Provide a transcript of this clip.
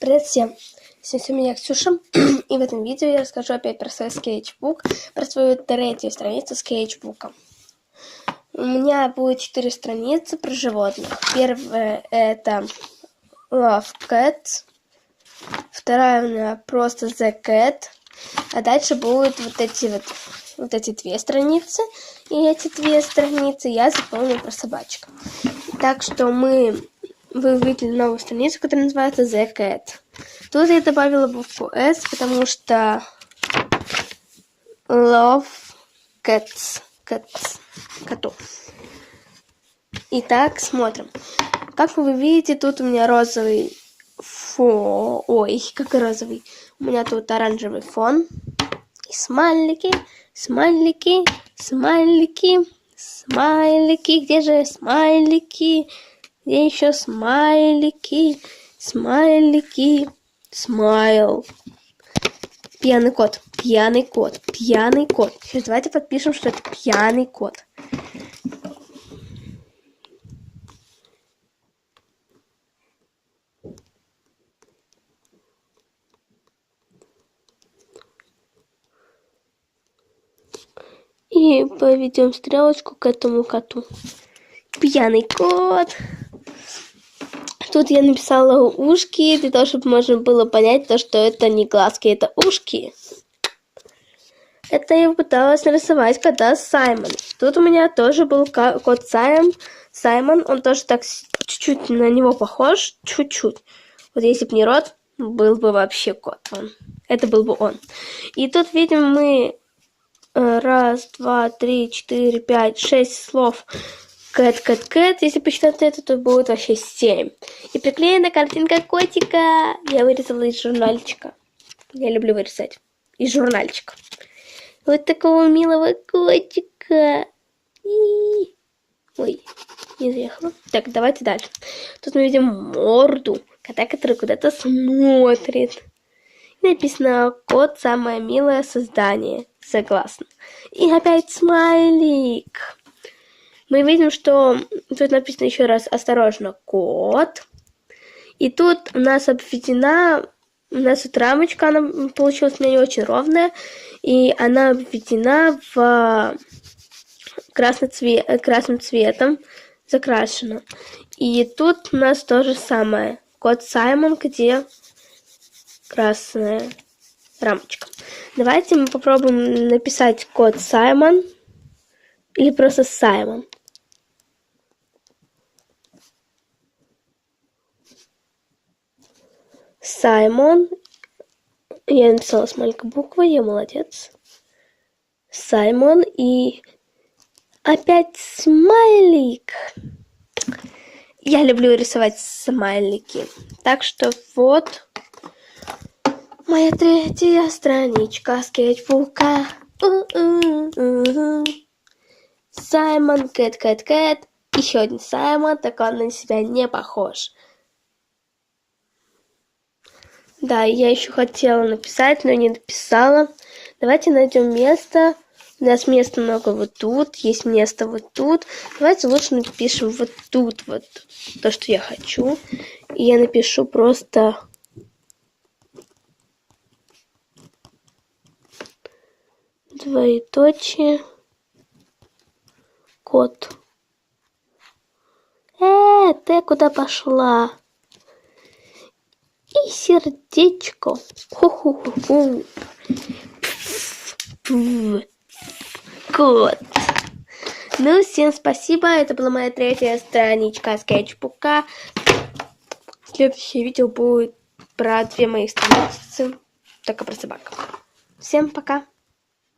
Привет всем! Сегодня меня Ксюша, и в этом видео я расскажу опять про свой скетчбук, про свою третью страницу скетчбука. У меня будет четыре страницы про животных. Первая это Love Cat, вторая у меня просто The Cat, а дальше будут вот эти вот, вот эти две страницы, и эти две страницы я заполню про собачек. Так что мы вы увидели новую страницу, которая называется The Cat. Тут я добавила букву S, потому что love cats, cats, котов. Итак, смотрим. Как вы видите, тут у меня розовый фон. Ой, как розовый. У меня тут оранжевый фон. И смайлики, смайлики, смайлики, смайлики. Где же смайлики? Где еще смайлики? Смайлики. Смайл. Пьяный кот. Пьяный кот. Пьяный кот. Сейчас давайте подпишем, что это пьяный кот. И поведем стрелочку к этому коту. Пьяный кот. Тут я написала ушки, для того, чтобы можно было понять, то, что это не глазки, это ушки. Это я пыталась нарисовать кота Саймон. Тут у меня тоже был кот Сайм, Саймон. Он тоже так чуть-чуть на него похож. Чуть-чуть. Вот если бы не рот, был бы вообще кот он. Это был бы он. И тут видим мы э, раз, два, три, четыре, пять, шесть слов Кэт, кэт, кэт. Если посчитать это, то будет вообще 7. И приклеена картинка котика. Я вырезала из журнальчика. Я люблю вырезать. Из журнальчика. Вот такого милого котика. И... Ой, не заехала. Так, давайте дальше. Тут мы видим морду кота, который куда-то смотрит. И написано «Кот – самое милое создание». Согласна. И опять смайлик мы видим, что тут написано еще раз осторожно код. И тут у нас обведена, у нас вот рамочка, она получилась у меня не очень ровная, и она обведена в красный цвет, красным цветом закрашена. И тут у нас то же самое. Код Саймон, где красная рамочка. Давайте мы попробуем написать код Саймон или просто Саймон. Саймон. Я написала с маленькой буквы, я молодец. Саймон и опять смайлик. Я люблю рисовать смайлики. Так что вот моя третья страничка скетчбука. Саймон, Кэт, Кэт, Кэт. Еще один Саймон, так он на себя не похож. Да, я еще хотела написать, но не написала. Давайте найдем место. У нас места много вот тут, есть место вот тут. Давайте лучше напишем вот тут вот то, что я хочу. И я напишу просто... Двоеточие. Код. Э, ты куда пошла? Сердечко. Ху-ху-ху-ху. Кот. Ну, всем спасибо. Это была моя третья страничка скетчбука. Следующее видео будет про две моих страницы. Только про собак. Всем пока.